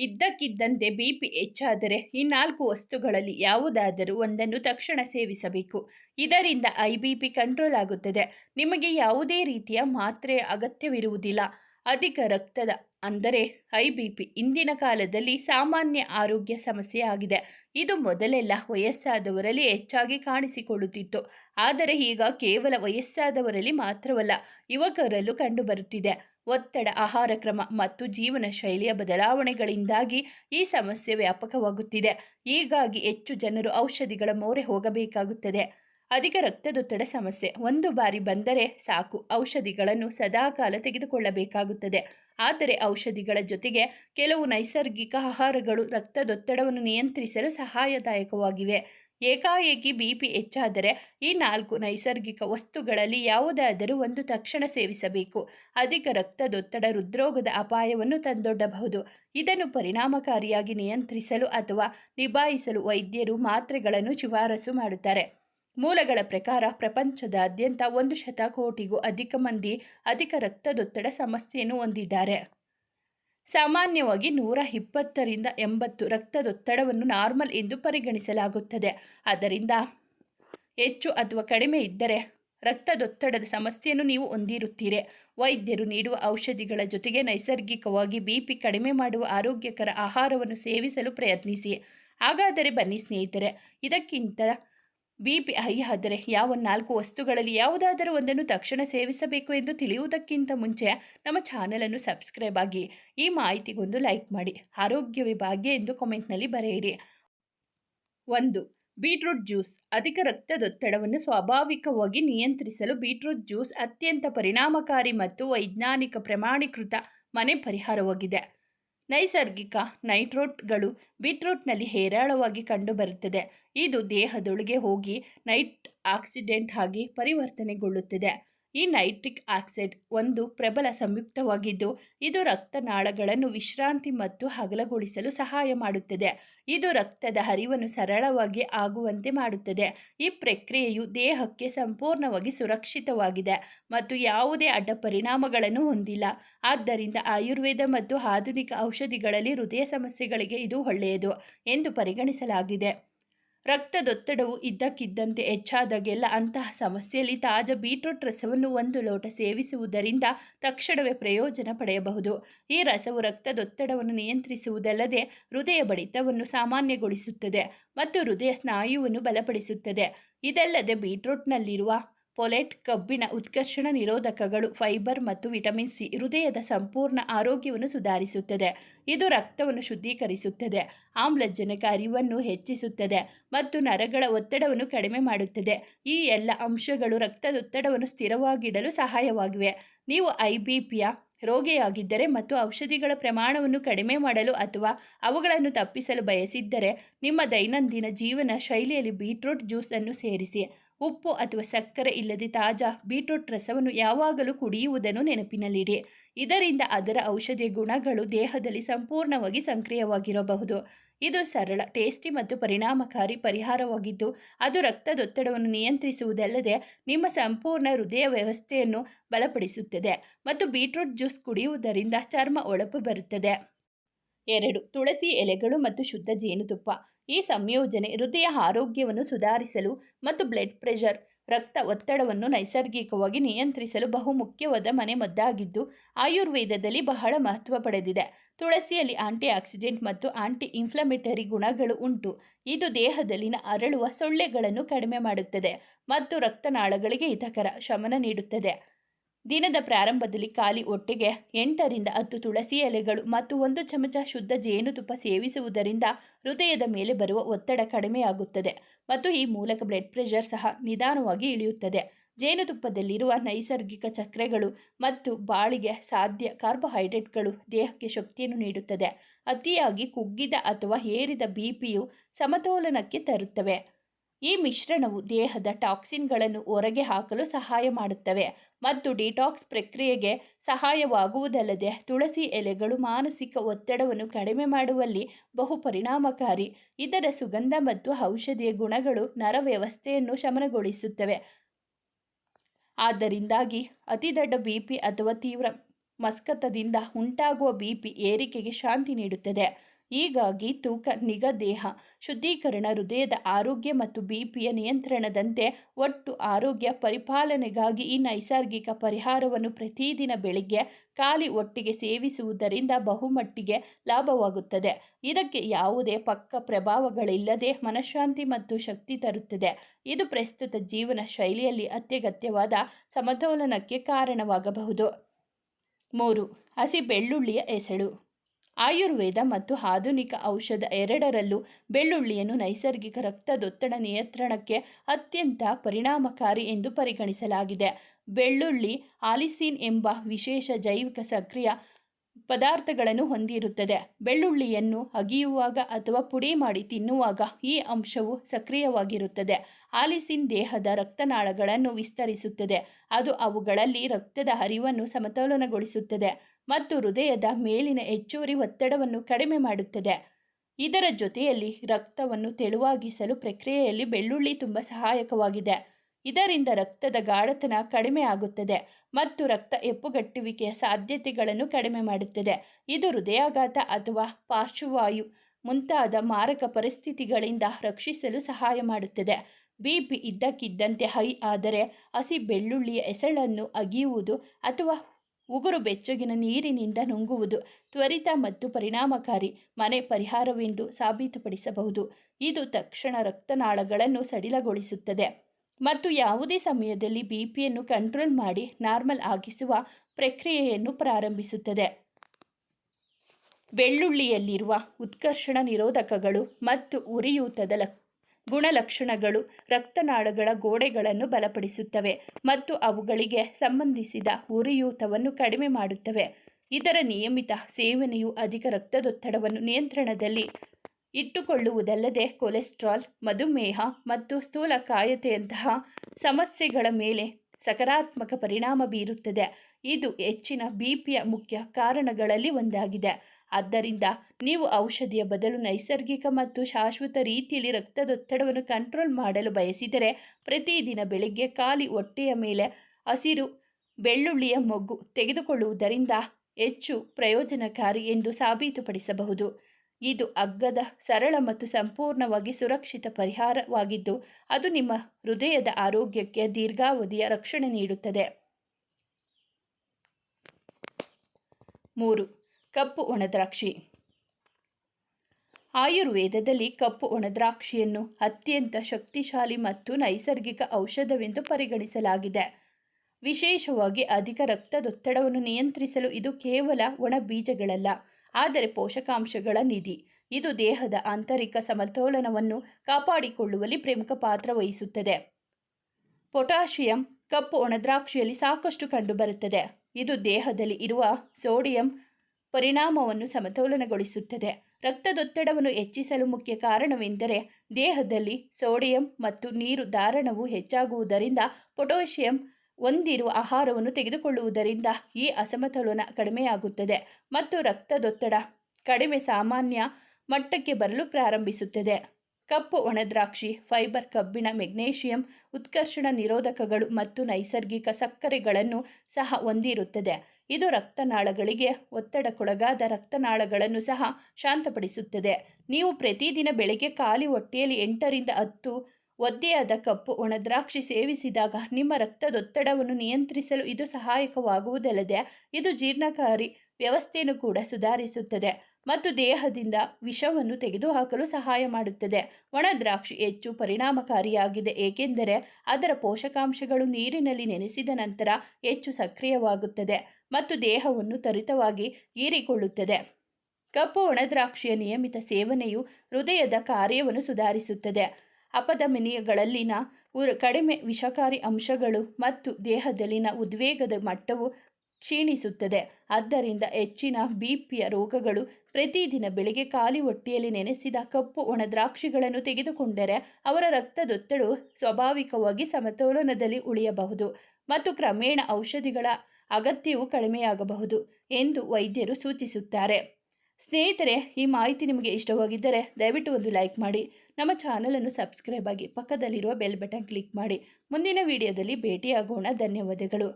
ಇದ್ದಕ್ಕಿದ್ದಂತೆ B P ಹೆಚ್ಚಾದರೆ ಈ ನಾಲ್ಕು ವಸ್ತುಗಳಲ್ಲಿ ಯಾವುದಾದರೂ ಒಂದನ್ನು ತಕ್ಷಣ ಸೇವಿಸಬೇಕು. ಇದರಿಂದ ಐ ಬಿ ಪಿ ಕಂಟ್ರೋಲ್ ಆಗುತ್ತದೆ. ನಿಮಗೆ ಯಾವುದೇ ರೀತಿಯ ಮಾತ್ರೆ ಅಗತ್ಯವಿರುವುದಿಲ್ಲ. ಅಧಿಕ ರಕ್ತದ ಅಂದರೆ ಐ ಬಿ ಪಿ ಇಂದಿನ ಕಾಲದಲ್ಲಿ ಸಾಮಾನ್ಯ ಆರೋಗ್ಯ ಸಮಸ್ಯೆ ಆಗಿದೆ. ಇದು ಮೊದಲೆಲ್ಲ ವಯಸ್ಸಾದವರಲ್ಲಿ ಹೆಚ್ಚಾಗಿ ಕಾಣಿಸಿಕೊಳ್ಳುತ್ತಿತ್ತು. ಆದರೆ ಈಗ ಕೇವಲ ವಯಸ್ಸಾದವರಲ್ಲಿ ಮಾತ್ರವಲ್ಲ, ಯುವಕರಲ್ಲೂ ಕಂಡುಬರುತ್ತಿದೆ. ಒತ್ತಡ, ಆಹಾರ ಕ್ರಮ ಮತ್ತು ಜೀವನ ಶೈಲಿಯ ಬದಲಾವಣೆಗಳಿಂದಾಗಿ ಈ ಸಮಸ್ಯೆ ವ್ಯಾಪಕವಾಗುತ್ತಿದೆ. ಹೀಗಾಗಿ ಹೆಚ್ಚು ಜನರು ಔಷಧಿಗಳ ಮೋರೆ ಹೋಗಬೇಕಾಗುತ್ತದೆ. ಅಧಿಕ ರಕ್ತದೊತ್ತಡ ಸಮಸ್ಯೆ. ಒಂದು ಬಾರಿ ಬಂದರೆ ಸಾಕು. ಔಷಧಿಗಳನ್ನು ಸದಾಕಾಲ ತೆಗೆದುಕೊಳ್ಳಬೇಕಾಗುತ್ತದೆ. ಆದರೆ ಔಷಧಿಗಳ ಜೊತೆಗೆ ಕೆಲವು ನೈಸರ್ಗಿಕ ಆಹಾರಗಳು ರಕ್ತದೊತ್ತಡವನ್ನು ನಿಯಂತ್ರಿಸಲು ಸಹಾಯದಾಯಕವಾಗಿವೆ. ಏಕಾಏಕಿ ಬಿ ಪಿ ಹೆಚ್ಚಾದರೆ ಈ ನಾಲ್ಕು ನೈಸರ್ಗಿಕ ವಸ್ತುಗಳಲ್ಲಿ ಯಾವುದಾದರೂ ಒಂದು ತಕ್ಷಣ ಸೇವಿಸಬೇಕು. ಅಧಿಕ ರಕ್ತದೊತ್ತಡ, ಹೃದ್ರೋಗದ ಅಪಾಯವನ್ನು ತಂದೊಡ್ಡಬಹುದು. ಇದನ್ನು ಪರಿಣಾಮಕಾರಿಯಾಗಿ ನಿಯಂತ್ರಿಸಲು ಅಥವಾ ನಿಭಾಯಿಸಲು ವೈದ್ಯರು ಮಾತ್ರೆಗಳನ್ನು ಶಿಫಾರಸು ಮಾಡುತ್ತಾರೆ. ಮೂಲಗಳ ಪ್ರಕಾರ ಪ್ರಪಂಚದಾದ್ಯಂತ ಒಂದು ಶತಕೋಟಿಗೂ ಅಧಿಕ ಮಂದಿ ಅಧಿಕ ರಕ್ತದೊತ್ತಡ ಸಮಸ್ಯೆಯನ್ನು ಹೊಂದಿದ್ದಾರೆ. ಸಾಮಾನ್ಯವಾಗಿ ನೂರ ಇಪ್ಪತ್ತರಿಂದ ಎಂಬತ್ತು ರಕ್ತದೊತ್ತಡವನ್ನು ನಾರ್ಮಲ್ ಎಂದು ಪರಿಗಣಿಸಲಾಗುತ್ತದೆ. ಅದರಿಂದ ಹೆಚ್ಚು ಅಥವಾ ಕಡಿಮೆ ಇದ್ದರೆ ರಕ್ತದೊತ್ತಡದ ಸಮಸ್ಯೆಯನ್ನು ನೀವು ಹೊಂದಿರುತ್ತೀರಿ. ವೈದ್ಯರು ನೀಡುವ ಔಷಧಿಗಳ ಜೊತೆಗೆ ನೈಸರ್ಗಿಕವಾಗಿ ಬಿ ಪಿ ಕಡಿಮೆ ಮಾಡುವ ಆರೋಗ್ಯಕರ ಆಹಾರವನ್ನು ಸೇವಿಸಲು ಪ್ರಯತ್ನಿಸಿ. ಹಾಗಾದರೆ ಬನ್ನಿ ಸ್ನೇಹಿತರೆ, ಇದಕ್ಕಿಂತ ಬಿ ಪಿ ಐ ಆದರೆ ಯಾವ ನಾಲ್ಕು ವಸ್ತುಗಳಲ್ಲಿ ಯಾವುದಾದರೂ ಒಂದನ್ನು ತಕ್ಷಣ ಸೇವಿಸಬೇಕು ಎಂದು ತಿಳಿಯುವುದಕ್ಕಿಂತ ಮುಂಚೆ ನಮ್ಮ ಚಾನಲನ್ನು ಸಬ್ಸ್ಕ್ರೈಬ್ ಆಗಿ ಈ ಮಾಹಿತಿಗೊಂದು ಲೈಕ್ ಮಾಡಿ. ಆರೋಗ್ಯ ವಿಭಾಗ್ಯ ಎಂದು ಕಾಮೆಂಟ್ನಲ್ಲಿ ಬರೆಯಿರಿ. ಒಂದು, ಬೀಟ್ರೂಟ್ ಜ್ಯೂಸ್ ಅಧಿಕ ರಕ್ತದೊತ್ತಡವನ್ನು ಸ್ವಾಭಾವಿಕವಾಗಿ ನಿಯಂತ್ರಿಸಲು ಬೀಟ್ರೂಟ್ ಜ್ಯೂಸ್ ಅತ್ಯಂತ ಪರಿಣಾಮಕಾರಿ ಮತ್ತು ವೈಜ್ಞಾನಿಕ ಪ್ರಮಾಣೀಕೃತ ಮನೆ ಪರಿಹಾರವಾಗಿದೆ. ನೈಸರ್ಗಿಕ ನೈಟ್ರೋಟ್ಗಳು ಬೀಟ್ರೂಟ್ನಲ್ಲಿ ಹೇರಾಳವಾಗಿ ಕಂಡುಬರುತ್ತದೆ. ಇದು ದೇಹದೊಳಗೆ ಹೋಗಿ ನೈಟ್ ಆಕ್ಸಿಡೆಂಟ್ ಆಗಿ ಪರಿವರ್ತನೆಗೊಳ್ಳುತ್ತದೆ. ಈ ನೈಟ್ರಿಕ್ ಆಕ್ಸೈಡ್ ಒಂದು ಪ್ರಬಲ ಸಂಯುಕ್ತವಾಗಿದ್ದು, ಇದು ರಕ್ತನಾಳಗಳನ್ನು ವಿಶ್ರಾಂತಿ ಮತ್ತು ಹಗಲಗೊಳಿಸಲು ಸಹಾಯ ಮಾಡುತ್ತದೆ. ಇದು ರಕ್ತದ ಹರಿವನ್ನು ಸರಳವಾಗಿ ಆಗುವಂತೆ ಮಾಡುತ್ತದೆ. ಈ ಪ್ರಕ್ರಿಯೆಯು ದೇಹಕ್ಕೆ ಸಂಪೂರ್ಣವಾಗಿ ಸುರಕ್ಷಿತವಾಗಿದೆ ಮತ್ತು ಯಾವುದೇ ಅಡ್ಡ ಪರಿಣಾಮಗಳನ್ನು ಹೊಂದಿಲ್ಲ. ಆದ್ದರಿಂದ ಆಯುರ್ವೇದ ಮತ್ತು ಆಧುನಿಕ ಔಷಧಿಗಳಲ್ಲಿ ಹೃದಯ ಸಮಸ್ಯೆಗಳಿಗೆ ಇದು ಒಳ್ಳೆಯದು ಎಂದು ಪರಿಗಣಿಸಲಾಗಿದೆ. ರಕ್ತದೊತ್ತಡವು ಇದ್ದಕ್ಕಿದ್ದಂತೆ ಹೆಚ್ಚಾದಾಗೆಲ್ಲ ಅಂತಹ ಸಮಸ್ಯೆಯಲ್ಲಿ ತಾಜಾ ಬೀಟ್ರೂಟ್ ರಸವನ್ನು ಒಂದು ಲೋಟ ಸೇವಿಸುವುದರಿಂದ ತಕ್ಷಣವೇ ಪ್ರಯೋಜನ ಪಡೆಯಬಹುದು. ಈ ರಸವು ರಕ್ತದೊತ್ತಡವನ್ನು ನಿಯಂತ್ರಿಸುವುದಲ್ಲದೆ ಹೃದಯ ಬಡಿತವನ್ನು ಸಾಮಾನ್ಯಗೊಳಿಸುತ್ತದೆ ಮತ್ತು ಹೃದಯ ಸ್ನಾಯುವನ್ನು ಬಲಪಡಿಸುತ್ತದೆ. ಇದಲ್ಲದೆ ಬೀಟ್ರೂಟ್ನಲ್ಲಿರುವ ಪೊಲೆಟ್ ಕಬ್ಬಿಣ ಉತ್ಕರ್ಷಣ ನಿರೋಧಕಗಳು, ಫೈಬರ್ ಮತ್ತು ವಿಟಮಿನ್ ಸಿ ಹೃದಯದ ಸಂಪೂರ್ಣ ಆರೋಗ್ಯವನ್ನು ಸುಧಾರಿಸುತ್ತದೆ. ಇದು ರಕ್ತವನ್ನು ಶುದ್ಧೀಕರಿಸುತ್ತದೆ. ಆಮ್ಲಜನಕ ಅರಿವನ್ನು ಹೆಚ್ಚಿಸುತ್ತದೆ ಮತ್ತು ನರಗಳ ಒತ್ತಡವನ್ನು ಕಡಿಮೆ ಮಾಡುತ್ತದೆ. ಈ ಎಲ್ಲ ಅಂಶಗಳು ರಕ್ತದೊತ್ತಡವನ್ನು ಸ್ಥಿರವಾಗಿಡಲು ಸಹಾಯವಾಗಿವೆ ನೀವು ಐ ಬಿ ಪಿಯ ರೋಗಿಯಾಗಿದ್ದರೆ ಮತ್ತು ಔಷಧಿಗಳ ಪ್ರಮಾಣವನ್ನು ಕಡಿಮೆ ಮಾಡಲು ಅಥವಾ ಅವುಗಳನ್ನು ತಪ್ಪಿಸಲು ಬಯಸಿದ್ದರೆ, ನಿಮ್ಮ ದೈನಂದಿನ ಜೀವನ ಶೈಲಿಯಲ್ಲಿ ಬೀಟ್ರೂಟ್ ಜ್ಯೂಸ್ ಅನ್ನು ಸೇರಿಸಿ. ಉಪ್ಪು ಅಥವಾ ಸಕ್ಕರೆ ಇಲ್ಲದೆ ತಾಜಾ ಬೀಟ್ರೂಟ್ ರಸವನ್ನು ಯಾವಾಗಲೂ ಕುಡಿಯುವುದನ್ನು ನೆನಪಿನಲ್ಲಿಡಿ. ಇದರಿಂದ ಅದರ ಔಷಧಿಯ ಗುಣಗಳು ದೇಹದಲ್ಲಿ ಸಂಪೂರ್ಣವಾಗಿ ಸಕ್ರಿಯವಾಗಿರಬಹುದು. ಇದು ಸರಳ, ಟೇಸ್ಟಿ ಮತ್ತು ಪರಿಣಾಮಕಾರಿ ಪರಿಹಾರವಾಗಿದ್ದು, ಅದು ರಕ್ತದೊತ್ತಡವನ್ನು ನಿಯಂತ್ರಿಸುವುದಲ್ಲದೆ ನಿಮ್ಮ ಸಂಪೂರ್ಣ ಹೃದಯ ವ್ಯವಸ್ಥೆಯನ್ನು ಬಲಪಡಿಸುತ್ತದೆ ಮತ್ತು ಬೀಟ್ರೂಟ್ ಜ್ಯೂಸ್ ಕುಡಿಯುವುದರಿಂದ ಚರ್ಮ ಒಳಪು ಬರುತ್ತದೆ. ಎರಡು, ತುಳಸಿ ಎಲೆಗಳು ಮತ್ತು ಶುದ್ಧ ಜೇನುತುಪ್ಪ. ಈ ಸಂಯೋಜನೆ ಹೃದಯ ಆರೋಗ್ಯವನ್ನು ಸುಧಾರಿಸಲು ಮತ್ತು ಬ್ಲಡ್ ಪ್ರೆಷರ್, ರಕ್ತ ಒತ್ತಡವನ್ನು ನೈಸರ್ಗಿಕವಾಗಿ ನಿಯಂತ್ರಿಸಲು ಬಹು ಬಹುಮುಖ್ಯವಾದ ಮನೆಮದ್ದಾಗಿದ್ದು, ಆಯುರ್ವೇದದಲ್ಲಿ ಬಹಳ ಮಹತ್ವ ಪಡೆದಿದೆ. ತುಳಸಿಯಲ್ಲಿ ಆಂಟಿ ಆಕ್ಸಿಡೆಂಟ್ ಮತ್ತು ಆಂಟಿ ಇನ್ಫ್ಲಮೇಟರಿ ಗುಣಗಳು ಉಂಟು. ಇದು ದೇಹದಲ್ಲಿನ ಅರಳುವ ಸೊಳ್ಳೆಗಳನ್ನು ಕಡಿಮೆ ಮಾಡುತ್ತದೆ ಮತ್ತು ರಕ್ತನಾಳಗಳಿಗೆ ಹಿತಕರ ಶಮನ ನೀಡುತ್ತದೆ. ದಿನದ ಪ್ರಾರಂಭದಲ್ಲಿ ಖಾಲಿ ಹೊಟ್ಟೆಗೆ ಎಂಟರಿಂದ ಹತ್ತು ತುಳಸಿ ಎಲೆಗಳು ಮತ್ತು ಒಂದು ಚಮಚ ಶುದ್ಧ ಜೇನುತುಪ್ಪ ಸೇವಿಸುವುದರಿಂದ ಹೃದಯದ ಮೇಲೆ ಬರುವ ಒತ್ತಡ ಕಡಿಮೆಯಾಗುತ್ತದೆ ಮತ್ತು ಈ ಮೂಲಕ ಬ್ಲಡ್ ಪ್ರೆಷರ್ ಸಹ ನಿಧಾನವಾಗಿ ಇಳಿಯುತ್ತದೆ. ಜೇನುತುಪ್ಪದಲ್ಲಿರುವ ನೈಸರ್ಗಿಕ ಚಕ್ರೆಗಳು ಮತ್ತು ಬಾಳಿಗೆ ಸಾಧ್ಯ ಕಾರ್ಬೋಹೈಡ್ರೇಟ್ಗಳು ದೇಹಕ್ಕೆ ಶಕ್ತಿಯನ್ನು ನೀಡುತ್ತದೆ. ಅತಿಯಾಗಿ ಕುಗ್ಗಿದ ಅಥವಾ ಏರಿದ ಬಿ ಪಿಯು ಸಮತೋಲನಕ್ಕೆ ತರುತ್ತವೆ. ಈ ಮಿಶ್ರಣವು ದೇಹದ ಟಾಕ್ಸಿನ್ಗಳನ್ನು ಹೊರಗೆ ಹಾಕಲು ಸಹಾಯ ಮಾಡುತ್ತವೆ ಮತ್ತು ಡಿಟಾಕ್ಸ್ ಪ್ರಕ್ರಿಯೆಗೆ ಸಹಾಯವಾಗುವುದಲ್ಲದೆ ತುಳಸಿ ಎಲೆಗಳು ಮಾನಸಿಕ ಒತ್ತಡವನ್ನು ಕಡಿಮೆ ಮಾಡುವಲ್ಲಿ ಬಹು ಪರಿಣಾಮಕಾರಿ ಇದರ ಸುಗಂಧ ಮತ್ತು ಔಷಧಿಯ ಗುಣಗಳು ನರ ವ್ಯವಸ್ಥೆಯನ್ನು ಶಮನಗೊಳಿಸುತ್ತವೆ. ಆದ್ದರಿಂದಾಗಿ ಅತಿದೊಡ್ಡ ಬಿ ಪಿ ಅಥವಾ ತೀವ್ರ ಮಸ್ಕತದಿಂದ ಉಂಟಾಗುವ ಬಿ ಪಿ ಏರಿಕೆಗೆ ಶಾಂತಿ ನೀಡುತ್ತದೆ. ಹೀಗಾಗಿ ತೂಕ, ನಿಗ, ದೇಹ, ಶುದ್ಧೀಕರಣ, ಹೃದಯದ ಆರೋಗ್ಯ ಮತ್ತು ಬಿಪಿಯ ನಿಯಂತ್ರಣದಂತೆ ಒಟ್ಟು ಆರೋಗ್ಯ ಪರಿಪಾಲನೆಗಾಗಿ ಈ ನೈಸರ್ಗಿಕ ಪರಿಹಾರವನ್ನು ಪ್ರತಿದಿನ ಬೆಳಿಗ್ಗೆ ಖಾಲಿ ಒಟ್ಟಿಗೆ ಸೇವಿಸುವುದರಿಂದ ಬಹುಮಟ್ಟಿಗೆ ಲಾಭವಾಗುತ್ತದೆ. ಇದಕ್ಕೆ ಯಾವುದೇ ಪಕ್ಕ ಪ್ರಭಾವಗಳಿಲ್ಲದೆ ಮನಃಶಾಂತಿ ಮತ್ತು ಶಕ್ತಿ ತರುತ್ತದೆ. ಇದು ಪ್ರಸ್ತುತ ಜೀವನ ಶೈಲಿಯಲ್ಲಿ ಅತ್ಯಗತ್ಯವಾದ ಸಮತೋಲನಕ್ಕೆ ಕಾರಣವಾಗಬಹುದು. ಮೂರು, ಹಸಿ ಬೆಳ್ಳುಳ್ಳಿಯ ಎಸಳು. ಆಯುರ್ವೇದ ಮತ್ತು ಆಧುನಿಕ ಔಷಧ ಎರಡರಲ್ಲೂ ಬೆಳ್ಳುಳ್ಳಿಯನ್ನು ನೈಸರ್ಗಿಕ ರಕ್ತದೊತ್ತಡ ನಿಯಂತ್ರಣಕ್ಕೆ ಅತ್ಯಂತ ಪರಿಣಾಮಕಾರಿ ಎಂದು ಪರಿಗಣಿಸಲಾಗಿದೆ. ಬೆಳ್ಳುಳ್ಳಿ, ಆಲಿಸಿನ್ ಎಂಬ ವಿಶೇಷ ಜೈವಿಕ ಸಕ್ರಿಯ ಪದಾರ್ಥಗಳನ್ನು ಹೊಂದಿರುತ್ತದೆ. ಬೆಳ್ಳುಳ್ಳಿಯನ್ನು ಅಗಿಯುವಾಗ ಅಥವಾ ಪುಡಿ ಮಾಡಿ ತಿನ್ನುವಾಗ ಈ ಅಂಶವು ಸಕ್ರಿಯವಾಗಿರುತ್ತದೆ. ಆಲಿಸಿನ್ ದೇಹದ ರಕ್ತನಾಳಗಳನ್ನು ವಿಸ್ತರಿಸುತ್ತದೆ. ಅದು ಅವುಗಳಲ್ಲಿ ರಕ್ತದ ಹರಿವನ್ನು ಸಮತೋಲನಗೊಳಿಸುತ್ತದೆ ಮತ್ತು ಹೃದಯದ ಮೇಲಿನ ಹೆಚ್ಚುವರಿ ಒತ್ತಡವನ್ನು ಕಡಿಮೆ ಮಾಡುತ್ತದೆ. ಇದರ ಜೊತೆಯಲ್ಲಿ ರಕ್ತವನ್ನು ತೆಳುವಾಗಿಸಲು ಪ್ರಕ್ರಿಯೆಯಲ್ಲಿ ಬೆಳ್ಳುಳ್ಳಿ ತುಂಬ ಸಹಾಯಕವಾಗಿದೆ. ಇದರಿಂದ ರಕ್ತದ ಗಾಢತನ ಕಡಿಮೆ ಆಗುತ್ತದೆ ಮತ್ತು ರಕ್ತ ಎಪ್ಪುಗಟ್ಟುವಿಕೆಯ ಸಾಧ್ಯತೆಗಳನ್ನು ಕಡಿಮೆ ಮಾಡುತ್ತದೆ. ಇದು ಹೃದಯಾಘಾತ ಅಥವಾ ಪಾರ್ಶ್ವವಾಯು ಮುಂತಾದ ಮಾರಕ ಪರಿಸ್ಥಿತಿಗಳಿಂದ ರಕ್ಷಿಸಲು ಸಹಾಯ ಮಾಡುತ್ತದೆ. ಬಿ ಪಿ ಇದ್ದಕ್ಕಿದ್ದಂತೆ ಹೈ, ಆದರೆ ಹಸಿ ಬೆಳ್ಳುಳ್ಳಿಯ ಎಸಳನ್ನು ಅಗಿಯುವುದು ಅಥವಾ ಉಗುರು ಬೆಚ್ಚಗಿನ ನೀರಿನಿಂದ ನುಂಗುವುದು ತ್ವರಿತ ಮತ್ತು ಪರಿಣಾಮಕಾರಿ ಮನೆ ಪರಿಹಾರವೆಂದು ಸಾಬೀತುಪಡಿಸಬಹುದು. ಇದು ತಕ್ಷಣ ರಕ್ತನಾಳಗಳನ್ನು ಸಡಿಲಗೊಳಿಸುತ್ತದೆ. ಮತ್ತು ಯಾವುದೇ ಸಮಯದಲ್ಲಿ ಬಿ ಪಿಯನ್ನು ಕಂಟ್ರೋಲ್ ಮಾಡಿ ನಾರ್ಮಲ್ ಆಗಿಸುವ ಪ್ರಕ್ರಿಯೆಯನ್ನು ಪ್ರಾರಂಭಿಸುತ್ತದೆ. ಬೆಳ್ಳುಳ್ಳಿಯಲ್ಲಿರುವ ಉತ್ಕರ್ಷಣ ನಿರೋಧಕಗಳು ಮತ್ತು ಉರಿಯೂತದ ಲಕ್, ಗುಣಲಕ್ಷಣಗಳು ರಕ್ತನಾಳಗಳ ಗೋಡೆಗಳನ್ನು ಬಲಪಡಿಸುತ್ತವೆ ಮತ್ತು ಅವುಗಳಿಗೆ ಸಂಬಂಧಿಸಿದ ಉರಿಯೂತವನ್ನು ಕಡಿಮೆ ಮಾಡುತ್ತವೆ. ಇದರ ನಿಯಮಿತ ಸೇವನೆಯು ಅಧಿಕ ರಕ್ತದೊತ್ತಡವನ್ನು ನಿಯಂತ್ರಣದಲ್ಲಿ ಇಟ್ಟುಕೊಳ್ಳುವುದಲ್ಲದೆ ಕೊಲೆಸ್ಟ್ರಾಲ್, ಮಧುಮೇಹ ಮತ್ತು ಸ್ಥೂಲಕಾಯತೆಯಂತಹ ಸಮಸ್ಯೆಗಳ ಮೇಲೆ ಸಕಾರಾತ್ಮಕ ಪರಿಣಾಮ ಬೀರುತ್ತದೆ. ಇದು ಹೆಚ್ಚಿನ ಬಿ ಪಿಯ ಮುಖ್ಯ ಕಾರಣಗಳಲ್ಲಿ ಒಂದಾಗಿದೆ. ಆದ್ದರಿಂದ ನೀವು ಔಷಧಿಯ ಬದಲು ನೈಸರ್ಗಿಕ ಮತ್ತು ಶಾಶ್ವತ ರೀತಿಯಲ್ಲಿ ರಕ್ತದೊತ್ತಡವನ್ನು ಕಂಟ್ರೋಲ್ ಮಾಡಲು ಬಯಸಿದರೆ ಪ್ರತಿದಿನ ಬೆಳಿಗ್ಗೆ ಖಾಲಿ ಹೊಟ್ಟೆಯ ಮೇಲೆ ಹಸಿರು ಬೆಳ್ಳುಳ್ಳಿಯ ಮೊಗ್ಗು ತೆಗೆದುಕೊಳ್ಳುವುದರಿಂದ ಹೆಚ್ಚು ಪ್ರಯೋಜನಕಾರಿ ಎಂದು ಸಾಬೀತುಪಡಿಸಬಹುದು. ಇದು ಅಗ್ಗದ ಸರಳ ಮತ್ತು ಸಂಪೂರ್ಣವಾಗಿ ಸುರಕ್ಷಿತ ಪರಿಹಾರವಾಗಿದ್ದು, ಅದು ನಿಮ್ಮ ಹೃದಯದ ಆರೋಗ್ಯಕ್ಕೆ ದೀರ್ಘಾವಧಿಯ ರಕ್ಷಣೆ ನೀಡುತ್ತದೆ. ಮೂರು, ಕಪ್ಪು ಒಣದ್ರಾಕ್ಷಿ. ಆಯುರ್ವೇದದಲ್ಲಿ ಕಪ್ಪು ಒಣದ್ರಾಕ್ಷಿಯನ್ನು ಅತ್ಯಂತ ಶಕ್ತಿಶಾಲಿ ಮತ್ತು ನೈಸರ್ಗಿಕ ಔಷಧವೆಂದು ಪರಿಗಣಿಸಲಾಗಿದೆ. ವಿಶೇಷವಾಗಿ ಅಧಿಕ ರಕ್ತದೊತ್ತಡವನ್ನು ನಿಯಂತ್ರಿಸಲು ಇದು ಕೇವಲ ಒಣ ಬೀಜಗಳಲ್ಲ ಆದರೆ ಪೋಷಕಾಂಶಗಳ ನಿಧಿ. ಇದು ದೇಹದ ಆಂತರಿಕ ಸಮತೋಲನವನ್ನು ಕಾಪಾಡಿಕೊಳ್ಳುವಲ್ಲಿ ಪ್ರಮುಖ ಪಾತ್ರ ವಹಿಸುತ್ತದೆ. ಪೊಟ್ಯಾಷಿಯಂ ಕಪ್ಪು ಒಣದ್ರಾಕ್ಷಿಯಲ್ಲಿ ಸಾಕಷ್ಟು ಕಂಡುಬರುತ್ತದೆ. ಇದು ದೇಹದಲ್ಲಿ ಇರುವ ಸೋಡಿಯಂ ಪರಿಣಾಮವನ್ನು ಸಮತೋಲನಗೊಳಿಸುತ್ತದೆ. ರಕ್ತದೊತ್ತಡವನ್ನು ಹೆಚ್ಚಿಸಲು ಮುಖ್ಯ ಕಾರಣವೆಂದರೆ ದೇಹದಲ್ಲಿ ಸೋಡಿಯಂ ಮತ್ತು ನೀರು ಧಾರಣವು ಹೆಚ್ಚಾಗುವುದರಿಂದ ಪೊಟ್ಯಾಷಿಯಂ ಹೊಂದಿರುವ ಆಹಾರವನ್ನು ತೆಗೆದುಕೊಳ್ಳುವುದರಿಂದ ಈ ಅಸಮತೋಲನ ಕಡಿಮೆಯಾಗುತ್ತದೆ ಮತ್ತು ರಕ್ತದೊತ್ತಡ ಕಡಿಮೆ ಸಾಮಾನ್ಯ ಮಟ್ಟಕ್ಕೆ ಬರಲು ಪ್ರಾರಂಭಿಸುತ್ತದೆ. ಕಪ್ಪು ಒಣದ್ರಾಕ್ಷಿ, ಫೈಬರ್, ಕಬ್ಬಿಣ, ಮೆಗ್ನೇಷಿಯಂ, ಉತ್ಕರ್ಷಣ ನಿರೋಧಕಗಳು ಮತ್ತು ನೈಸರ್ಗಿಕ ಸಕ್ಕರೆಗಳನ್ನು ಸಹ ಹೊಂದಿರುತ್ತದೆ. ಇದು ರಕ್ತನಾಳಗಳಿಗೆ ಒತ್ತಡಕ್ಕೊಳಗಾದ ರಕ್ತನಾಳಗಳನ್ನು ಸಹ ಶಾಂತಪಡಿಸುತ್ತದೆ. ನೀವು ಪ್ರತಿದಿನ ಬೆಳಗ್ಗೆ ಖಾಲಿ ಹೊಟ್ಟೆಯಲ್ಲಿ ಎಂಟರಿಂದ ಹತ್ತು ಒದ್ದೆಯಾದ ಕಪ್ಪು ಒಣದ್ರಾಕ್ಷಿ ಸೇವಿಸಿದಾಗ ನಿಮ್ಮ ರಕ್ತದೊತ್ತಡವನ್ನು ನಿಯಂತ್ರಿಸಲು ಇದು ಸಹಾಯಕವಾಗುವುದಲ್ಲದೆ ಇದು ಜೀರ್ಣಕಾರಿ ವ್ಯವಸ್ಥೆಯನ್ನು ಕೂಡ ಸುಧಾರಿಸುತ್ತದೆ ಮತ್ತು ದೇಹದಿಂದ ವಿಷವನ್ನು ತೆಗೆದುಹಾಕಲು ಸಹಾಯ ಮಾಡುತ್ತದೆ. ಒಣದ್ರಾಕ್ಷಿ ಹೆಚ್ಚು ಪರಿಣಾಮಕಾರಿಯಾಗಿದೆ, ಏಕೆಂದರೆ ಅದರ ಪೋಷಕಾಂಶಗಳು ನೀರಿನಲ್ಲಿ ನೆನೆಸಿದ ನಂತರ ಹೆಚ್ಚು ಸಕ್ರಿಯವಾಗುತ್ತದೆ ಮತ್ತು ದೇಹವನ್ನು ತ್ವರಿತವಾಗಿ ಹೀರಿಕೊಳ್ಳುತ್ತದೆ. ಕಪ್ಪು ಒಣದ್ರಾಕ್ಷಿಯ ನಿಯಮಿತ ಸೇವನೆಯು ಹೃದಯದ ಕಾರ್ಯವನ್ನು ಸುಧಾರಿಸುತ್ತದೆ. ಅಪಧಮನಿಯಗಳಲ್ಲಿನ ಕಡಿಮೆ ವಿಷಕಾರಿ ಅಂಶಗಳು ಮತ್ತು ದೇಹದಲ್ಲಿನ ಉದ್ವೇಗದ ಮಟ್ಟವು ಕ್ಷೀಣಿಸುತ್ತದೆ. ಆದ್ದರಿಂದ ಹೆಚ್ಚಿನ ಬಿ ಪಿಯ ರೋಗಗಳು ಪ್ರತಿದಿನ ಬೆಳಿಗ್ಗೆ ಖಾಲಿ ಹೊಟ್ಟೆಯಲ್ಲಿ ನೆನೆಸಿದ ಕಪ್ಪು ಒಣ ದ್ರಾಕ್ಷಿಗಳನ್ನು ತೆಗೆದುಕೊಂಡರೆ ಅವರ ರಕ್ತದೊತ್ತಡವು ಸ್ವಾಭಾವಿಕವಾಗಿ ಸಮತೋಲನದಲ್ಲಿ ಉಳಿಯಬಹುದು ಮತ್ತು ಕ್ರಮೇಣ ಔಷಧಿಗಳ ಅಗತ್ಯವು ಕಡಿಮೆಯಾಗಬಹುದು ಎಂದು ವೈದ್ಯರು ಸೂಚಿಸುತ್ತಾರೆ. ಸ್ನೇಹಿತರೆ, ಈ ಮಾಹಿತಿ ನಿಮಗೆ ಇಷ್ಟವಾಗಿದ್ದರೆ ದಯವಿಟ್ಟು ಒಂದು ಲೈಕ್ ಮಾಡಿ. ನಮ್ಮ ಚಾನಲನ್ನು ಸಬ್ಸ್ಕ್ರೈಬ್ ಆಗಿ ಪಕ್ಕದಲ್ಲಿರುವ ಬೆಲ್ ಬಟನ್ ಕ್ಲಿಕ್ ಮಾಡಿ. ಮುಂದಿನ ವಿಡಿಯೋದಲ್ಲಿ ಭೇಟಿಯಾಗೋಣ. ಧನ್ಯವಾದಗಳು.